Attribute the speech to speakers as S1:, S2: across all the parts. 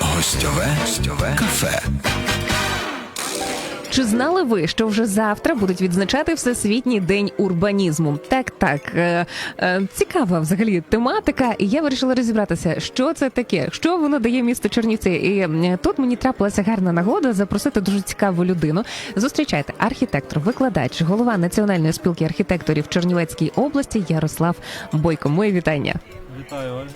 S1: Гостьове, гостьове кафе.
S2: Чи знали ви, що вже завтра будуть відзначати Всесвітній день урбанізму? Так, так е, е, цікава взагалі тематика, і я вирішила розібратися, що це таке, що воно дає місту Чернівці. І тут мені трапилася гарна нагода запросити дуже цікаву людину. Зустрічайте архітектор, викладач, голова національної спілки архітекторів Чернівецькій області Ярослав Бойко. Моє вітання.
S3: Вітаю, Ольга.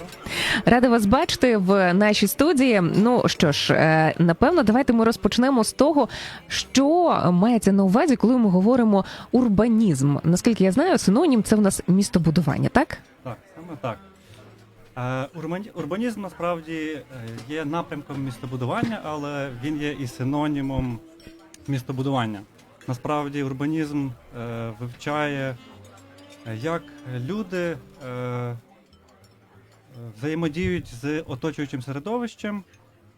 S2: Рада вас бачити в нашій студії. Ну що ж, е, напевно, давайте ми розпочнемо з того, що мається на увазі, коли ми говоримо урбанізм. Наскільки я знаю, синонім це в нас містобудування, так?
S3: Так, саме так. Е, Урбанізм насправді е, є напрямком містобудування, але він є і синонімом містобудування. Насправді урбанізм вивчає, як люди взаємодіють з оточуючим середовищем,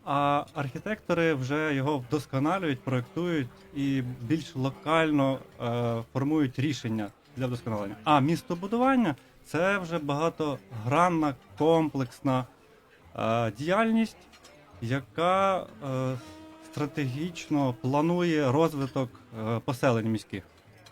S3: а архітектори вже його вдосконалюють, проектують і більш локально е, формують рішення для вдосконалення. А містобудування це вже багатогранна, комплексна е, діяльність, яка е, стратегічно планує розвиток е, поселень міських.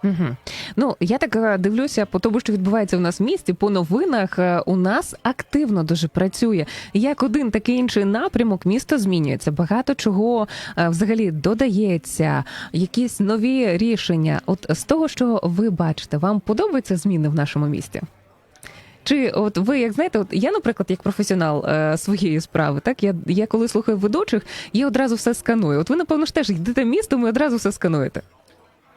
S2: Угу. Ну я так е, дивлюся по тому, що відбувається у нас в місті. По новинах е, у нас активно дуже працює. Як один, так і інший напрямок місто змінюється. Багато чого е, взагалі додається, якісь нові рішення. От з того, що ви бачите, вам подобаються зміни в нашому місті? Чи от ви як знаєте, от я, наприклад, як професіонал е, своєї справи, так я, я коли слухаю ведучих, я одразу все сканую. От ви, напевно, ж теж йдете містом і одразу все скануєте.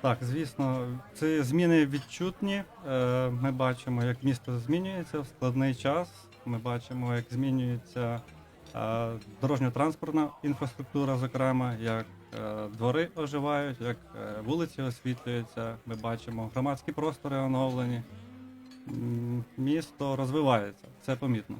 S3: Так, звісно, ці зміни відчутні. Е, Ми бачимо, як місто змінюється в складний час. Ми бачимо, як змінюється е, дорожньо-транспортна інфраструктура, зокрема, як е, двори оживають, як вулиці освітлюються. Ми бачимо громадські простори оновлені. Місто розвивається, це помітно.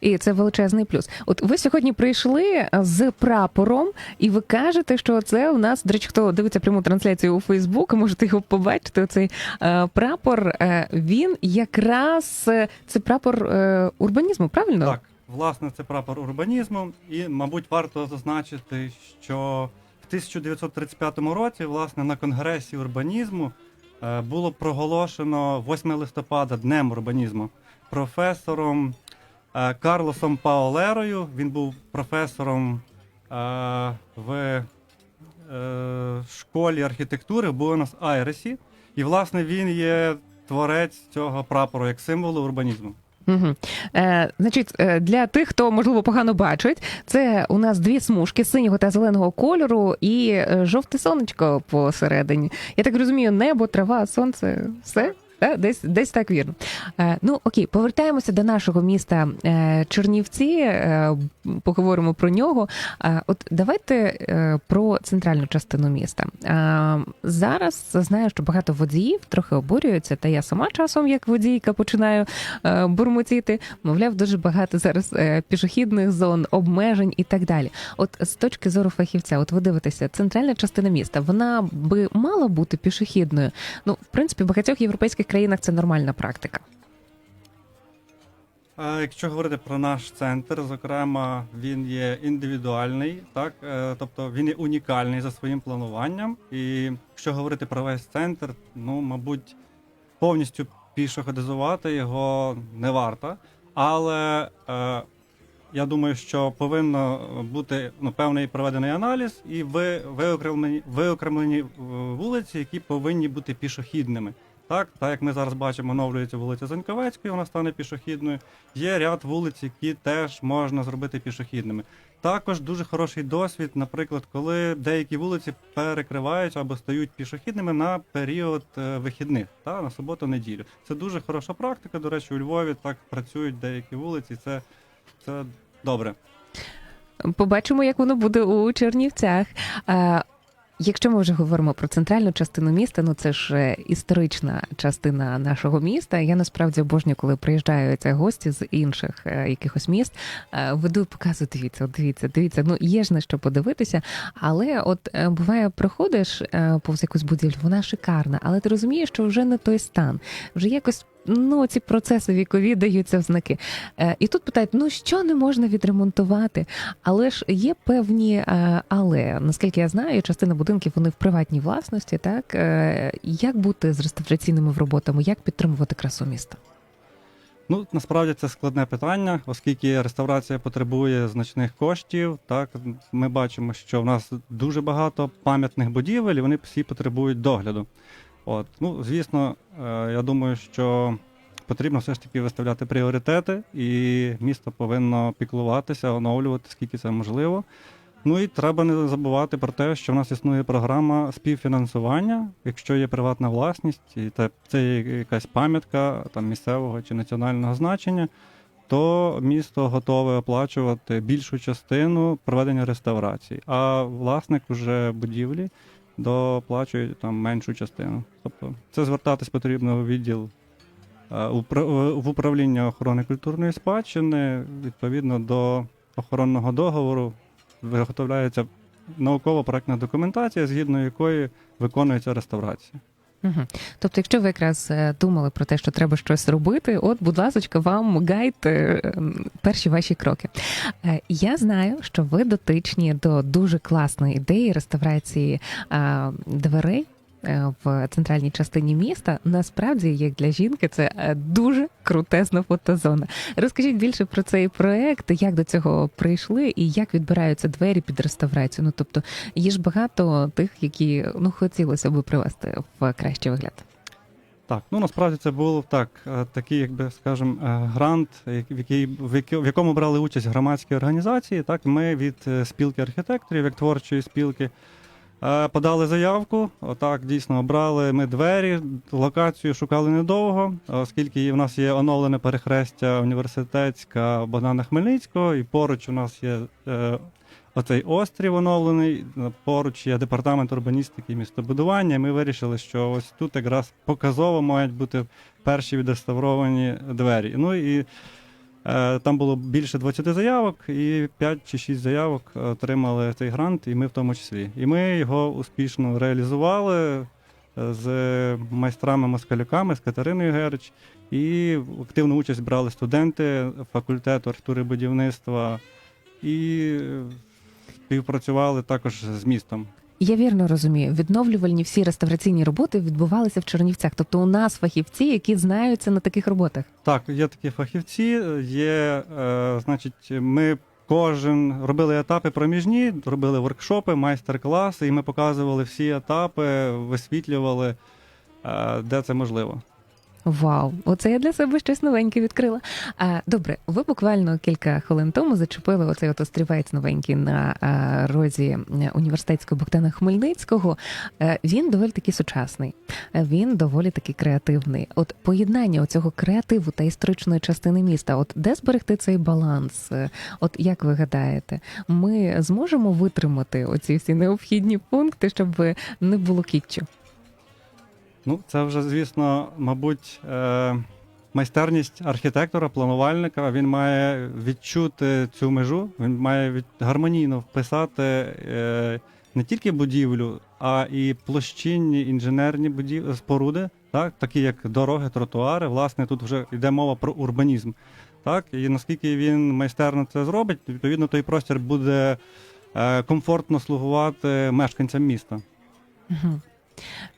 S2: І це величезний плюс. От ви сьогодні прийшли з прапором, і ви кажете, що це у нас, до речі, хто дивиться пряму трансляцію у Фейсбук, можете його побачити. Оцей е, прапор. Е, він якраз е, це прапор е, урбанізму, правильно?
S3: Так, власне, це прапор урбанізму, і, мабуть, варто зазначити, що в 1935 році, власне, на конгресі урбанізму е, було проголошено 8 листопада Днем урбанізму професором е, Карлосом Паолерою. Він був професором е, в е, школі архітектури в Буенос-Айресі. І, власне, він є творець цього прапору як символу урбанізму.
S2: Угу. Е, значить, е, для тих, хто можливо погано бачить, це у нас дві смужки синього та зеленого кольору і е, жовте сонечко посередині. Я так розумію, небо, трава, сонце, все. Десь, десь так вірно. Е, ну окей, повертаємося до нашого міста е, Чернівці. Е, поговоримо про нього. От давайте про центральну частину міста. Зараз знаю, що багато водіїв трохи обурюються, та я сама часом, як водійка, починаю бурмотіти. Мовляв, дуже багато зараз пішохідних зон, обмежень і так далі. От з точки зору фахівця, от ви дивитеся, центральна частина міста, вона би мала бути пішохідною. Ну, в принципі, багатьох європейських країнах це нормальна практика.
S3: Якщо говорити про наш центр, зокрема, він є індивідуальний, так е, тобто він є унікальний за своїм плануванням. І якщо говорити про весь центр, ну мабуть, повністю пішоходизувати його не варто. Але е, я думаю, що повинно бути ну, певний проведений аналіз і ви, виокремлені, виокремлені е, вулиці, які повинні бути пішохідними. Так, так як ми зараз бачимо, оновлюється вулиця Заньковецької, вона стане пішохідною. Є ряд вулиць, які теж можна зробити пішохідними. Також дуже хороший досвід, наприклад, коли деякі вулиці перекриваються або стають пішохідними на період е, вихідних, та, на суботу-неділю. Це дуже хороша практика. До речі, у Львові так працюють деякі вулиці. Це, це добре.
S2: Побачимо, як воно буде у Чернівцях. Якщо ми вже говоримо про центральну частину міста, ну це ж е, історична частина нашого міста. Я насправді обожнюю, коли приїжджають гості з інших е, якихось міст. е, Веду і показую, дивіться, дивіться, дивіться. Ну є ж на що подивитися. Але от буває, проходиш повз якусь будівлю, вона шикарна, але ти розумієш, що вже не той стан. Вже якось ну ці процеси вікові даються в знаки. Е, І тут питають: ну що не можна відремонтувати? Але ж є певні е, але, наскільки я знаю, частина будинків вони в приватній власності. Так Е, як бути з реставраційними роботами, як підтримувати красу міста?
S3: Ну, насправді це складне питання, оскільки реставрація потребує значних коштів. Так, ми бачимо, що в нас дуже багато пам'ятних будівель, і вони всі потребують догляду. От, ну, звісно, е, я думаю, що потрібно все ж таки виставляти пріоритети, і місто повинно піклуватися, оновлювати, скільки це можливо. Ну і треба не забувати про те, що в нас існує програма співфінансування. Якщо є приватна власність, і це є якась пам'ятка там місцевого чи національного значення, то місто готове оплачувати більшу частину проведення реставрації, а власник уже будівлі доплачує там меншу частину. Тобто це звертатись потрібно в відділ е, в управління охорони культурної спадщини відповідно до охоронного договору виготовляється науково-проектна документація, згідно якої виконується реставрація.
S2: Угу. Тобто, якщо ви якраз е, думали про те, що треба щось робити, от, будь ласка, вам гайд е, перші ваші кроки. Е, Я знаю, що ви дотичні до дуже класної ідеї реставрації дверей. Е, В центральній частині міста насправді, як для жінки, це е, дуже крутесна фотозона. Розкажіть більше про цей проект, як до цього прийшли і як відбираються двері під реставрацію. Ну тобто є ж багато тих, які ну хотілося б привести в кращий вигляд.
S3: Так, ну насправді це був так, е, такий, якби скажем, грант, в який в якому брали участь громадські організації. Так, ми від спілки архітекторів, як творчої спілки, подали заявку. Отак дійсно обрали ми двері. Локацію шукали недовго, оскільки в нас є оновлене перехрестя університетська Богдана Хмельницького, і поруч у нас є. е, Оцей острів оновлений, поруч є департамент урбаністики і містобудування. Ми вирішили, що ось тут якраз показово мають бути перші відреставровані двері. Ну і е, там було більше 20 заявок, і 5 чи 6 заявок отримали цей грант, і ми в тому числі. І ми його успішно реалізували е, з майстрами-москалюками, з Катериною Герич. І активну участь брали студенти факультету архітектури будівництва. І е, співпрацювали також з містом.
S2: Я вірно розумію, відновлювальні всі реставраційні роботи відбувалися в Чернівцях. Тобто у нас фахівці, які знаються на таких роботах.
S3: Так, є такі фахівці. Є, е, значить, ми кожен робили етапи проміжні, робили воркшопи, майстер-класи, і ми показували всі етапи, висвітлювали, е, де це можливо.
S2: Вау, оце я для себе щось новеньке відкрила. А, добре, ви буквально кілька хвилин тому зачепили оцей от острівець новенький на розі е, університетського Богдана Хмельницького. Е, Він доволі таки сучасний, Е, він доволі таки креативний. От поєднання цього креативу та історичної частини міста, от де зберегти цей баланс? От як ви гадаєте, ми зможемо витримати оці всі необхідні пункти, щоб не було кітчу?
S3: Ну, це вже, звісно, мабуть, е, майстерність архітектора, планувальника. Він має відчути цю межу, він має від, гармонійно вписати е, не тільки будівлю, а і площинні інженерні будів... споруди, так, такі як дороги, тротуари. Власне, тут вже йде мова про урбанізм. Так, і наскільки він майстерно це зробить, відповідно, той простір буде е, комфортно слугувати мешканцям міста.
S2: Мгм.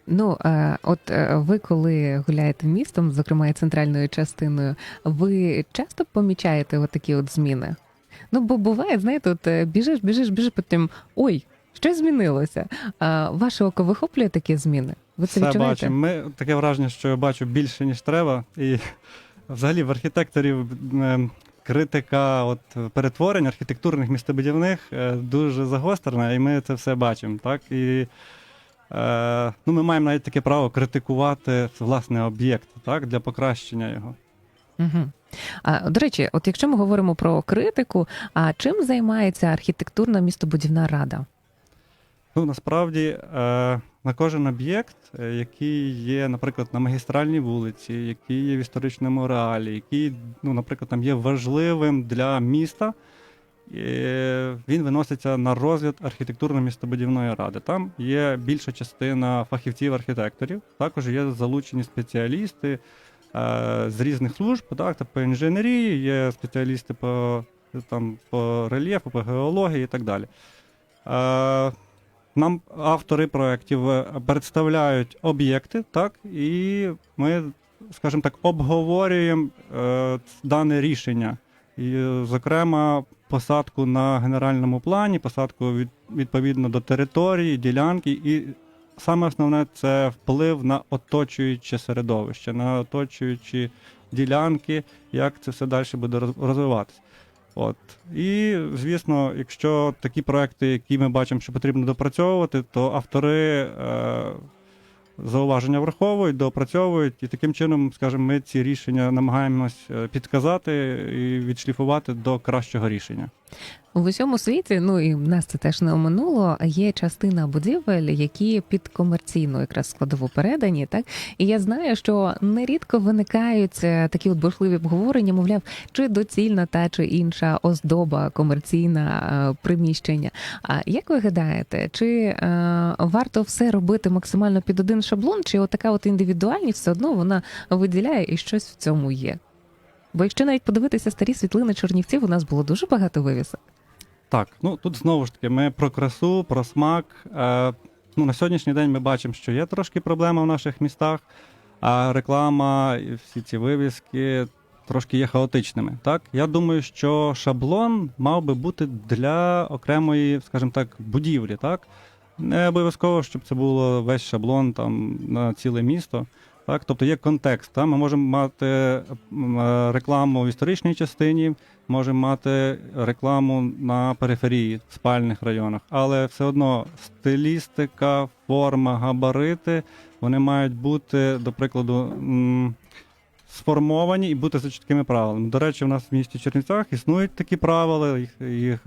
S2: Ну, е, от е, ви коли гуляєте містом, зокрема і центральною частиною, ви часто помічаєте от такі от зміни? Ну, бо буває, знаєте, от е, біжиш, біжиш, біжиш, потім ой, щось змінилося. А ваше око вихоплює такі зміни? Ви це
S3: Все
S2: відчуваєте?
S3: бачимо. Ми таке враження, що я бачу більше, ніж треба. І взагалі в архітекторів критика от, перетворень архітектурних містобудівних дуже загострена, і ми це все бачимо. Так? І ну, ми маємо навіть таке право критикувати власне об'єкт так, для покращення його.
S2: Угу. А, до речі, от якщо ми говоримо про критику, а чим займається архітектурна містобудівна рада?
S3: Ну, насправді, е, на кожен об'єкт, е, який є, наприклад, на магістральній вулиці, який є в історичному реалі, який, ну, наприклад, там є важливим для міста, е, він виноситься на розгляд архітектурно-містобудівної ради. Там є більша частина фахівців-архітекторів, також є залучені спеціалісти, е, з різних служб, так, та по інженерії, є спеціалісти по, там, по рельєфу, по геології і так далі. Е, нам автори проєктів е, представляють об'єкти, так, і ми, скажімо так, обговорюємо дане рішення. І, зокрема, посадку на генеральному плані, посадку від, відповідно до території, ділянки, і саме основне це вплив на оточуюче середовище, на оточуючі ділянки, як це все далі буде розвиватися. От. І, звісно, якщо такі проекти, які ми бачимо, що потрібно допрацьовувати, то автори е, зауваження враховують, доопрацьовують, і таким чином, скажімо, ми ці рішення намагаємось е, підказати і відшліфувати до кращого рішення.
S2: В усьому світі, ну і нас це теж не оминуло. Є частина будівель, які під комерційну якраз складову передані, так і я знаю, що нерідко виникають е, такі от бурхливі обговорення, мовляв, чи доцільна та чи інша оздоба комерційна е, приміщення. А як ви гадаєте, чи е, варто все робити максимально під один шаблон, чи отака от індивідуальність все одно вона виділяє і щось в цьому є? Бо якщо навіть подивитися старі світлини Чернівців, у нас було дуже багато вивісок.
S3: Так, ну тут знову ж таки, ми про красу, про смак. Е, ну, на сьогоднішній день ми бачимо, що є трошки проблема в наших містах, а реклама і всі ці вивіски трошки є хаотичними. Так? Я думаю, що шаблон мав би бути для окремої, скажімо так, будівлі. Так? Не обов'язково, щоб це було весь шаблон там, на ціле місто. Так? Тобто є контекст. Так? Ми можемо мати е, рекламу в історичній частині, можемо мати рекламу на периферії, в спальних районах, але все одно стилістика, форма, габарити вони мають бути, до прикладу, сформовані і бути за чіткими правилами. До речі, в нас в місті Чернівцях існують такі правила, їх, їх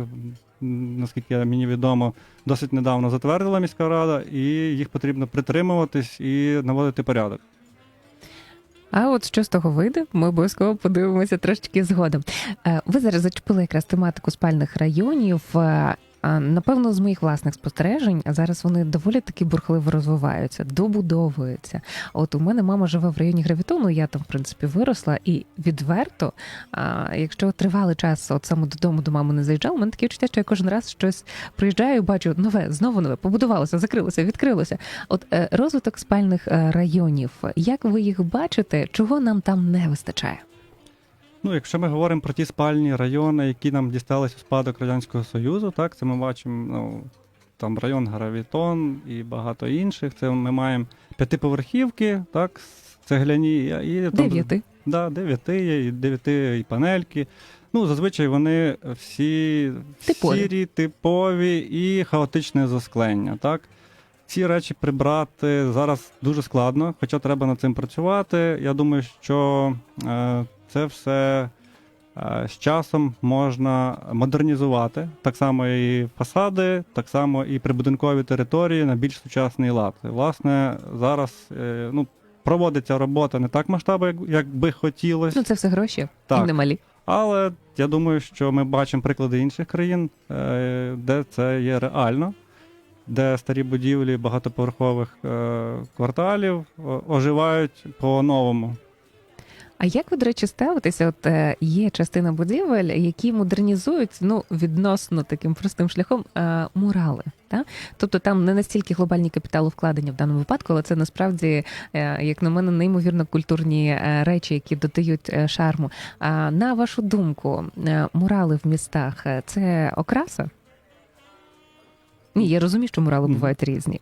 S3: наскільки мені відомо, досить недавно затвердила міська рада, і їх потрібно притримуватись і наводити порядок.
S2: А от що з того вийде, ми обов'язково подивимося трошечки згодом. Е, Ви зараз зачепили якраз тематику спальних районів. Напевно, з моїх власних спостережень зараз вони доволі таки бурхливо розвиваються, добудовуються. От у мене мама живе в районі гравітону, я там в принципі виросла, і відверто, якщо тривалий час, от саме додому до мами не заїжджала, у мене таке відчуття, що я кожен раз щось приїжджаю, бачу нове, знову нове, побудувалося, закрилося, відкрилося. От е, розвиток спальних е, районів, як ви їх бачите, чого нам там не вистачає?
S3: Ну, якщо ми говоримо про ті спальні райони, які нам дісталися у спадок Радянського Союзу, так, це ми бачимо ну, там район Гравітон і багато інших. Це ми маємо п'ятиповерхівки, так, цегляні і там,
S2: Дев'яти.
S3: Да, дев'яти є, і дев'яти і панельки. Ну, зазвичай вони всі
S2: Типові.
S3: сірі, типові і хаотичне засклення. Так? Ці речі прибрати зараз дуже складно, хоча треба над цим працювати. Я думаю, що е, це все е, з часом можна модернізувати. Так само і фасади, так само і прибудинкові території на більш сучасний лад. Власне, зараз е, ну, проводиться робота не так масштабно, як, як би хотілося.
S2: Ну це все гроші
S3: Так.
S2: і немалі.
S3: Але я думаю, що ми бачимо приклади інших країн, е, де це є реально, де старі будівлі багатоповерхових кварталів оживають по-новому.
S2: А як ви, до речі, ставитеся? От е, є частина будівель, які модернізують ну відносно таким простим шляхом е, мурали. Та? Тобто там не настільки глобальні капіталовкладення в даному випадку, але це насправді, е, як на мене, неймовірно культурні речі, які додають шарму. А на вашу думку, мурали в містах це окраса? Ні, я розумію, що мурали бувають різні.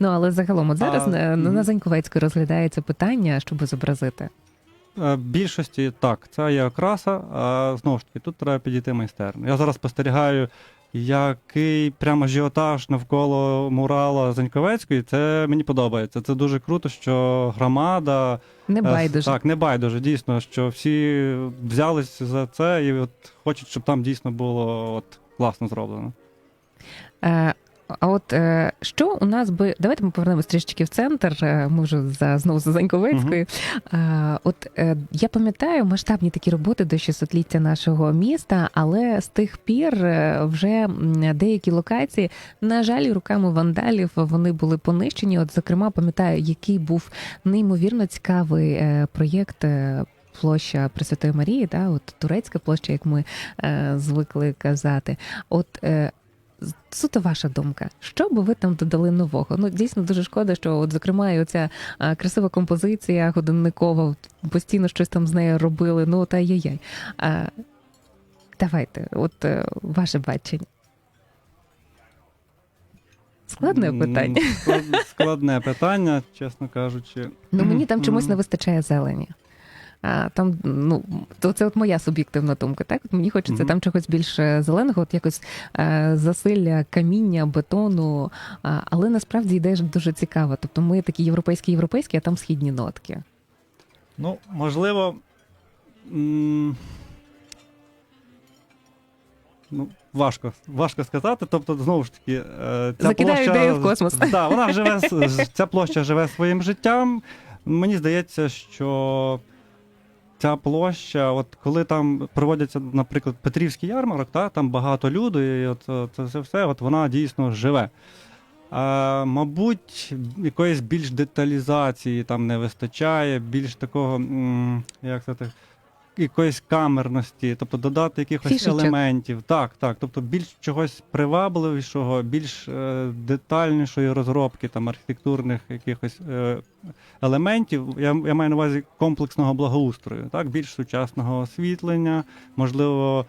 S2: Ну але загалом, от зараз
S3: А,
S2: на, на
S3: мгм.
S2: Заньковецької розглядається питання, щоб зобразити.
S3: Е, В більшості так, це є окраса, а знову ж таки, тут треба підійти майстерно. Я зараз спостерігаю, який прямо ажіотаж навколо мурала Заньковецької. Це мені подобається. Це дуже круто, що громада
S2: Не
S3: Е,
S2: байдуже.
S3: Так, не байдуже, дійсно, що всі взялись за це і от хочуть, щоб там дійсно було от класно зроблено.
S2: Е, А от е, що у нас би давайте ми повернемось трішечки в центр. е, Ми вже за знову за Заньковецькою. Е, от е, я пам'ятаю масштабні такі роботи до 600-ліття нашого міста, але з тих пір вже деякі локації, на жаль, руками вандалів вони були понищені. От, зокрема, пам'ятаю, який був неймовірно цікавий проєкт. Площа Пресвятої Марії, да, от турецька площа, як ми е, звикли казати. От е, суто ваша думка, що би ви там додали нового? Ну дійсно дуже шкода, що от зокрема і оця а, красива композиція годинникова, постійно щось там з нею робили. Ну та яй-яй. А, давайте, от е, ваше бачення. Складне питання.
S3: Складне питання, чесно кажучи.
S2: Ну мені там чомусь не вистачає зелені. Там, ну, то це от моя суб'єктивна думка. Так, от мені хочеться
S3: Мгм.
S2: там чогось більш зеленого, от якось е, засилля каміння, бетону. Але насправді ідея ж дуже цікава. Тобто ми такі європейські, європейські, а там східні нотки.
S3: Ну, можливо. Ну, важко, важко сказати. Тобто, знову ж таки, е, ця
S2: Закидаю
S3: площа,
S2: ідею в космос.
S3: Да, вона живе, ця площа живе своїм життям. Мені здається, що ця площа, от коли там проводяться, наприклад, Петрівський ярмарок, та, там багато люду, і от е, це все, от вона дійсно живе. А, мабуть, якоїсь більш деталізації там не вистачає, більш такого, як як сказати, якоїсь камерності, тобто додати якихось
S2: Фішечок.
S3: елементів. Так, так. Тобто більш чогось привабливішого, більш е, детальнішої розробки там архітектурних якихось е, елементів. Я, я маю на увазі комплексного благоустрою, так, більш сучасного освітлення, можливо.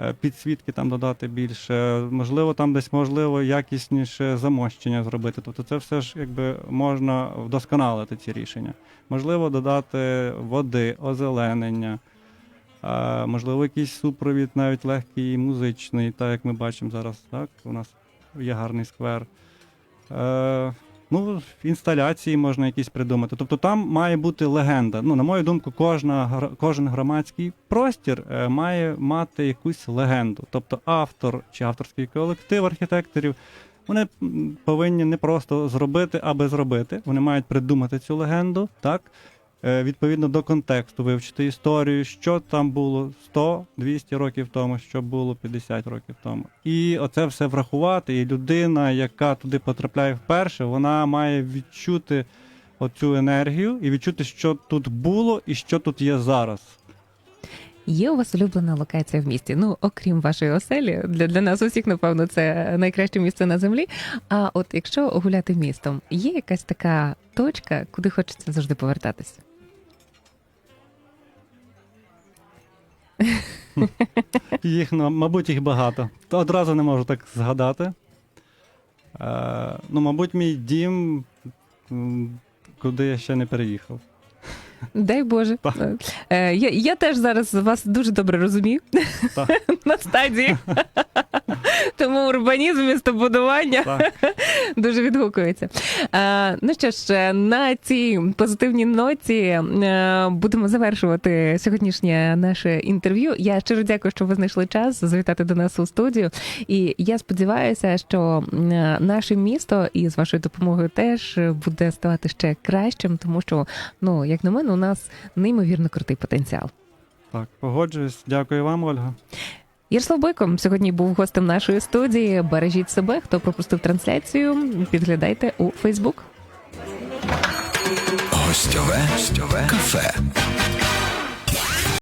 S3: е, Підсвітки там додати більше, можливо, там десь можливо якісніше замощення зробити. Тобто це все ж якби можна вдосконалити ці рішення. Можливо, додати води, озеленення, а, можливо, якийсь супровід, навіть легкий музичний, так як ми бачимо зараз, так? У нас є гарний сквер. Е, ну, інсталяції можна якісь придумати. Тобто там має бути легенда. Ну, на мою думку, кожна, кожен громадський простір е, має мати якусь легенду. Тобто автор чи авторський колектив архітекторів. Вони повинні не просто зробити, аби зробити. Вони мають придумати цю легенду, так? Е, Відповідно до контексту, вивчити історію, що там було 100-200 років тому, що було 50 років тому. І оце все врахувати. І людина, яка туди потрапляє вперше, вона має відчути оцю енергію і відчути, що тут було і що тут є зараз.
S2: Є у вас улюблена локація в місті? Ну, окрім вашої оселі, для, для нас усіх, напевно, це найкраще місце на землі. А от якщо гуляти містом, є якась така точка, куди хочеться завжди повертатися?
S3: Їх, ну, мабуть, їх багато. Та одразу не можу так згадати. Е, ну, мабуть, мій дім, м, куди я ще не переїхав.
S2: Дай Боже.
S3: Так.
S2: Е, я, я теж зараз вас дуже добре розумію
S3: Так.
S2: на стадії. Тому урбанізм, містобудування
S3: Так.
S2: дуже відгукується. Е, ну що ж, на цій позитивній ноті е, будемо завершувати сьогоднішнє наше інтерв'ю. Я щиро дякую, що ви знайшли час завітати до нас у студію. І я сподіваюся, що е, наше місто і з вашою допомогою теж буде ставати ще кращим, тому що, ну як на мене, у нас неймовірно крутий потенціал.
S3: Так, погоджуюсь. Дякую вам, Ольга.
S2: Ярослав Бойко сьогодні був гостем нашої студії. Бережіть себе, хто пропустив трансляцію. Підглядайте у Фейсбук.
S1: Гостьове, гостьове кафе.